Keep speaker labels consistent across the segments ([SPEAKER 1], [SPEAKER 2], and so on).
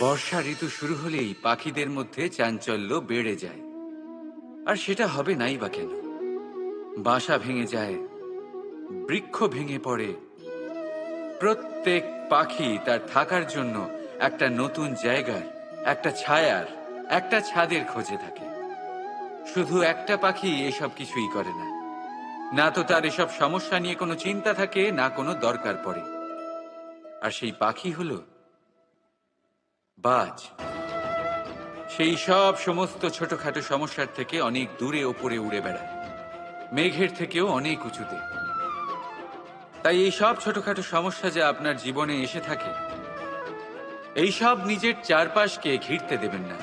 [SPEAKER 1] বর্ষা ঋতু শুরু হলেই পাখিদের মধ্যে চাঞ্চল্য বেড়ে যায়। আর সেটা হবে নাই বা কেন? বাসা ভেঙে যায়, বৃক্ষ ভেঙে পড়ে। প্রত্যেক পাখি তার থাকার জন্য একটা নতুন জায়গার, একটা ছায়ার, একটা ছাদের খোঁজে থাকে। শুধু একটা পাখি এসব কিছুই করে না। না তো তার এসব সমস্যা নিয়ে কোনো চিন্তা থাকে, না কোনো দরকার পড়ে। আর সেই পাখি হলো বাজ। সেই সব সমস্ত ছোটখাটো সমস্যার থেকে অনেক দূরে ওপরে উড়ে বেড়ায়। মেঘের থেকেও অনেক উঁচুতে। তাই এই সব ছোটখাটো সমস্যা যা আপনার জীবনে এসে থাকে, এই সব নিজের চারপাশকে ঘিরতে দেবেন না।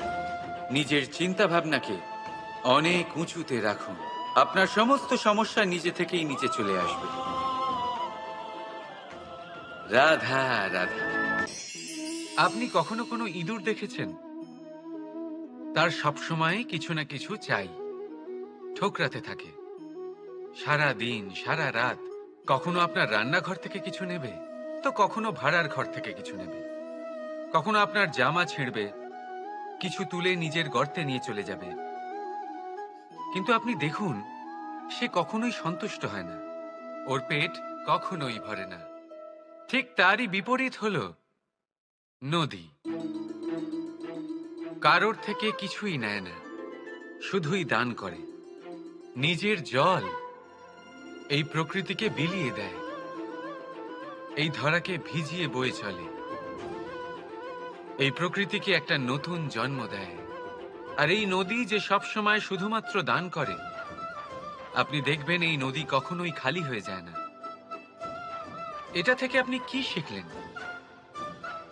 [SPEAKER 1] নিজের চিন্তা ভাবনাকে অনেক উঁচুতে রাখুন। আপনার সমস্ত সমস্যা নিজে থেকেই নিচে চলে আসবে। রাধা রাধা। আপনি কখনো কোনো ইঁদুর দেখেছেন? তার সবসময় কিছু না কিছু চাই। ঠোকরাতে থাকে। সারা দিন, সারা রাত কখনো আপনার রান্নাঘর থেকে কিছু নেবে? তো কখনো ভাড়ার ঘর থেকে কিছু নেবে? কখনো আপনার জামা ছিঁড়বে? কিছু তুলে নিজের গর্তে নিয়ে চলে যাবে? কিন্তু আপনি দেখুন, সে কখনোই সন্তুষ্ট হয় না। ওর পেট কখনোই ভরে না। ঠিক তারই বিপরীত হলো। নদী। কারোর থেকে কিছুই নেয় না, শুধুই দান করে। নিজের জল এই প্রকৃতিকে বিলিয়ে দেয়। এই ধরাকে ভিজিয়ে বয়ে চলে। এই প্রকৃতিকে একটা নতুন জন্ম দেয়। আর এই নদী যে সবসময় শুধুমাত্র দান করে, আপনি দেখবেন এই নদী কখনোই খালি হয়ে যায় না। এটা থেকে আপনি কি শিখলেন?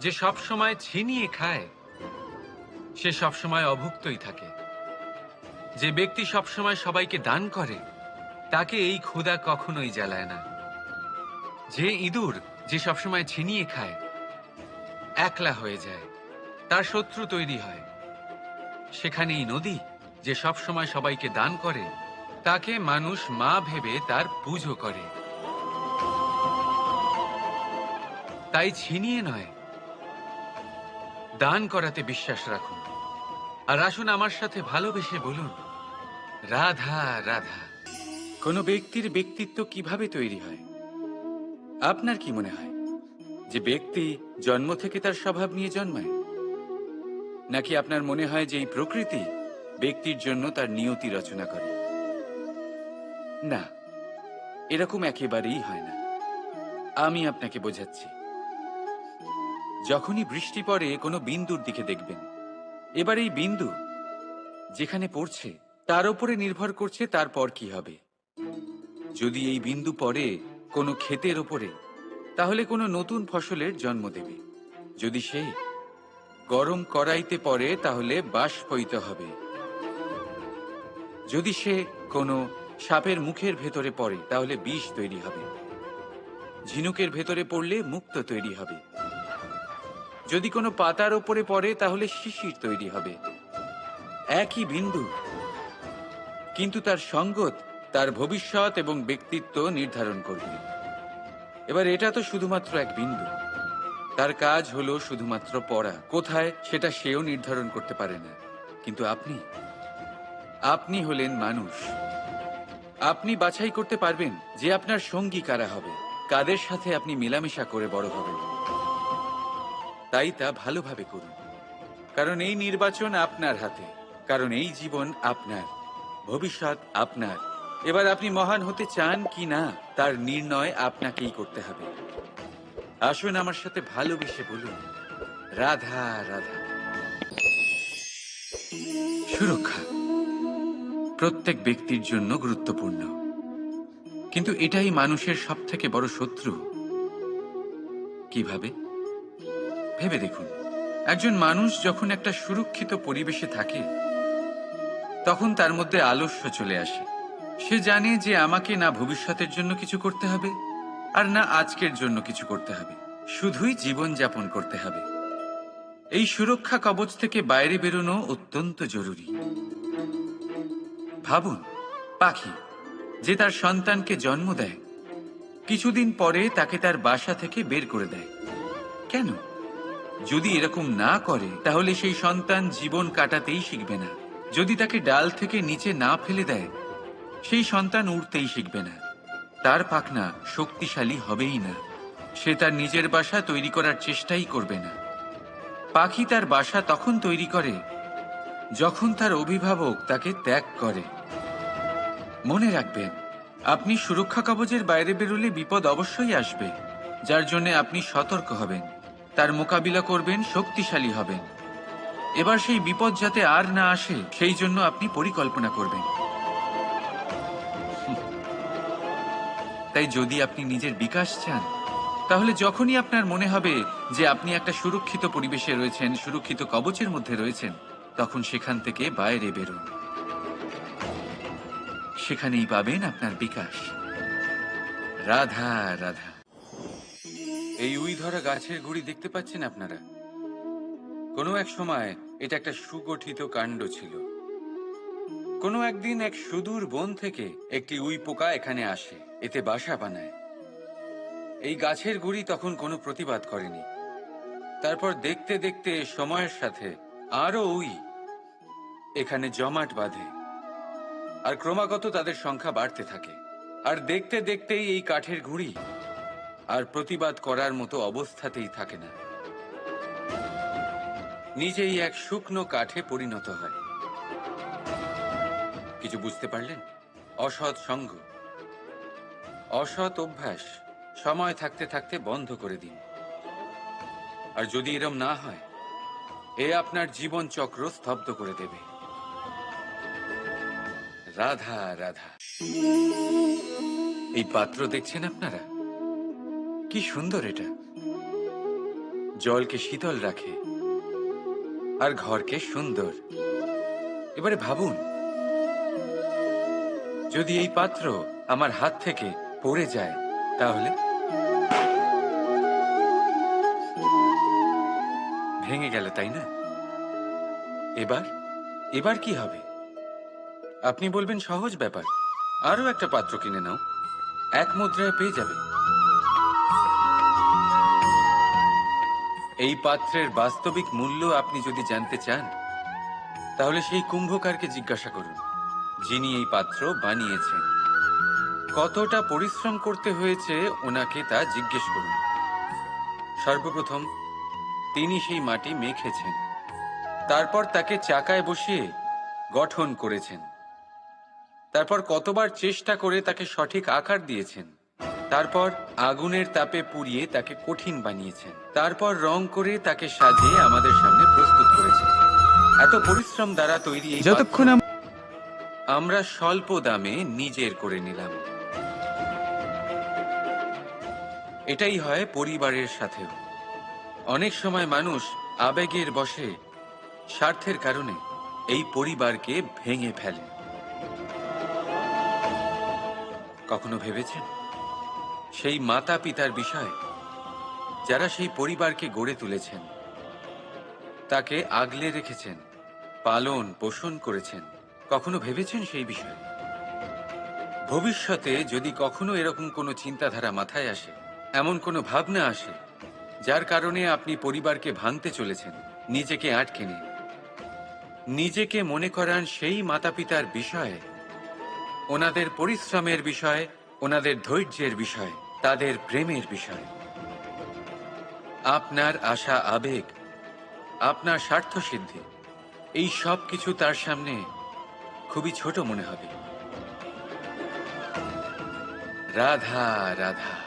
[SPEAKER 1] যে সব সময় ছিনিয়ে খায়, সে সব সময় অভুক্তই থাকে। যে ব্যক্তি সব সময় সবাইকে দান করে, তাকে এই ক্ষুধা কখনোই জ্বালায় না। যে ইঁদুর যে সব সময় ছিনিয়ে খায়, একলা হয়ে যায়, তার শত্রু তৈরি হয়। সেখানেই নদী যে সব সময় সবাইকে দান করে, তাকে মানুষ মা ভেবে তার পুজো করে। তাই ছিনিয়ে নয় দান করাতে বিশ্বাস রাখুন। আর আসুন আমার সাথে ভালোবেসে বলুন, রাধা রাধা, কোনো ব্যক্তির ব্যক্তিত্ব কীভাবে তৈরি হয়? আপনার কি মনে হয় যে ব্যক্তি জন্ম থেকে তার স্বভাব নিয়ে জন্মায়? নাকি আপনার মনে হয় যে এই প্রকৃতি ব্যক্তির জন্য তার নিয়তি রচনা করে? না, এরকম একেবারেই হয় না। আমি আপনাকে বোঝাচ্ছি। যখনই বৃষ্টি পড়ে, কোনো বিন্দুর দিকে দেখবেন। এবার এই বিন্দু যেখানে পড়ছে, তার উপরে নির্ভর করছে তারপর কি হবে। যদি এই বিন্দু পড়ে কোনো ক্ষেতের ওপরে তাহলে কোনো নতুন ফসলের জন্ম দেবে। যদি সে গরম কড়াইতে পড়ে, তাহলে বাষ্পইত হবে। যদি সে কোনো সাপের মুখের ভেতরে পড়ে, তাহলে বিষ তৈরি হবে। ঝিনুকের ভেতরে পড়লে মুক্ত তৈরি হবে। যদি কোনো পাতার ওপরে পড়ে, তাহলে শিশির তৈরি হবে। একই বিন্দু। কিন্তু তার সঙ্গত, তার ভবিষ্যৎ এবং ব্যক্তিত্ব নির্ধারণ করবে। এবার এটা তো শুধুমাত্র এক বিন্দু। তার কাজ হলো শুধুমাত্র পড়া। কোথায়, সেটা সেও নির্ধারণ করতে পারে না। কিন্তু আপনি? আপনি হলেন মানুষ। আপনি বাছাই করতে পারবেন যে আপনার সঙ্গী কারা হবে। কাদের সাথে আপনি মেলামেশা করে বড় হবেন? তাই তা ভালোভাবে করুন। কারণ এই নির্বাচন আপনার হাতে, কারণ এই জীবন আপনার, ভবিষ্যৎ আপনার। এবার আপনি মহান হতে চান কি না, তার নির্ণয় আপনাকেই করতে হবে। আসুন আমার সাথে ভালোবেসে বলুন, রাধা রাধা। সুরক্ষা প্রত্যেক ব্যক্তির জন্য গুরুত্বপূর্ণ। কিন্তু এটাই মানুষের সব থেকে বড় শত্রু। কীভাবে? ভেবে দেখুন, একজন মানুষ যখন একটা সুরক্ষিত পরিবেশে থাকে, তখন তার মধ্যে আলস্য চলে আসে। সে জানে যে আমাকে না ভবিষ্যতের জন্য কিছু করতে হবে, আর না আজকের জন্য কিছু করতে হবে। শুধুই জীবন যাপন করতে হবে। এই সুরক্ষা কবচ থেকে বাইরে বেরোনো অত্যন্ত জরুরি। ভাবুন, পাখি যে তার সন্তানকে জন্ম দেয়, কিছুদিন পরে তাকে তার বাসা থেকে বের করে দেয়। কেন? যদি এরকম না করে, তাহলে সেই সন্তান জীবন কাটাতেই শিখবে না। যদি তাকে ডাল থেকে নিচে না ফেলে দেয়, সেই সন্তান উড়তেই শিখবে না। তার পাখনা শক্তিশালী হবেই না। সে তার নিজের বাসা তৈরি করার চেষ্টাই করবে না। পাখি তার বাসা তখন তৈরি করে, যখন তার অভিভাবক তাকে ত্যাগ করে। মনে রাখবেন, আপনি সুরক্ষা কবচের বাইরে বেরোলে বিপদ অবশ্যই আসবে, যার জন্য আপনি সতর্ক হবেন। তার মোকাবিলা করবেন, শক্তিশালী হবেন। এবার সেই বিপদ যাতে আর না আসে, সেই জন্য আপনি পরিকল্পনা করবেন। তাই যদি আপনি নিজের বিকাশ চান, তাহলে যখনই আপনার মনে হবে যে আপনি একটা সুরক্ষিত পরিবেশে রয়েছেন, সুরক্ষিত কবচের মধ্যে রয়েছেন, তখন সেখান থেকে বাইরে বেরোন। সেখানেই পাবেন আপনার বিকাশ। রাধা রাধা। এই উই ধরা গাছের গুড়ি দেখতে পাচ্ছেন আপনারা? কোনো এক সময় এটা একটা সুগঠিত কাণ্ড ছিল। কোনো একদিন এক সুদূর বন থেকে একটি উই পোকা এখানে আসে, এতে বাসা বানায়। এই গাছের গুড়ি তখন কোনো প্রতিবাদ করেনি। তারপর দেখতে দেখতে সময়ের সাথে আরও উই এখানে জমাট বাঁধে, আর ক্রমাগত তাদের সংখ্যা বাড়তে থাকে। আর দেখতে দেখতেই এই কাঠের ঘুড়ি আর প্রতিবাদ করার মতো অবস্থাতেই থাকে না। নিজেই এক শুকনো কাঠে পরিণত হয়। কিছু বুঝতে পারলেন? অসৎ সঙ্গ। অসৎ অভ্যাস সময় থাকতে থাকতে বন্ধ করে দিন। আর যদি এরম না হয়, এ আপনার জীবন চক্র স্তব্ধ করে দেবে। রাধা রাধা। এই পাত্র দেখছেন আপনারা? কি সুন্দর এটা। জলকে শীতল রাখে আর ঘরকে সুন্দর। এবারে ভাবুন, যদি এই পাত্র আমার হাত থেকে পড়ে যায়, তাহলে? ভেঙে গেল, তাই না? এবার এবার কি হবে? আপনি বলবেন সহজ ব্যাপার। আরও একটা পাত্র কিনে নাও। এক মুদ্রায় পেয়ে যাবে। এই পাত্রের বাস্তবিক মূল্য আপনি যদি জানতে চান, তাহলে সেই কুম্ভকারকে জিজ্ঞাসা করুন, যিনি এই পাত্র বানিয়েছেন। কতটা পরিশ্রম করতে হয়েছে ওনাকে তা জিজ্ঞেস করুন। সর্বপ্রথম, তিনি সেই মাটি মেখেছেন, তারপর তাকে চাকায় বসিয়ে গঠন করেছেন, তারপর কতবার চেষ্টা করে তাকে সঠিক আকার দিয়েছেন। তারপর আগুনের তাপে পুড়িয়ে তাকে কঠিন বানিয়েছেন। তারপর রং করে তাকে সাজিয়ে আমাদের সামনে প্রস্তুত করেছেন। এত পরিশ্রম দ্বারা তৈরি এই
[SPEAKER 2] যতক্ষণ
[SPEAKER 1] পাত্র আমরা স্বল্প দামে নিজের করে নিলাম। এটাই হয় পরিবারের সাথেও। অনেক সময় মানুষ আবেগের বশে স্বার্থের কারণে এই পরিবারকে ভেঙে ফেলে। কখনো ভেবেছেন? সেই মাতা পিতার বিষয় যারা সেই পরিবারকে গড়ে তুলেছেন, তাকে আগলে রেখেছেন, পালন, পোষণ করেছেন, কখনো ভেবেছেন সেই বিষয়ে? ভবিষ্যতে যদি কখনো এরকম কোনো চিন্তাধারা মাথায় আসে, এমন কোনো ভাবনা আসে, যার কারণে আপনি পরিবারকে ভাঙতে চলেছেন, নিজেকে আটকে নিন নিজেকে মনে করান সেই মাতা পিতার বিষয়ে, ওনাদের পরিশ্রমের বিষয়ে, ওনাদের ধৈর্যের বিষয়। তাদের প্রেমের বিষয়। আপনার আশা আবেগ, আপনার স্বার্থ সিদ্ধি, এই সব কিছু তার সামনে খুবই ছোট মনে হবে। রাধা রাধা।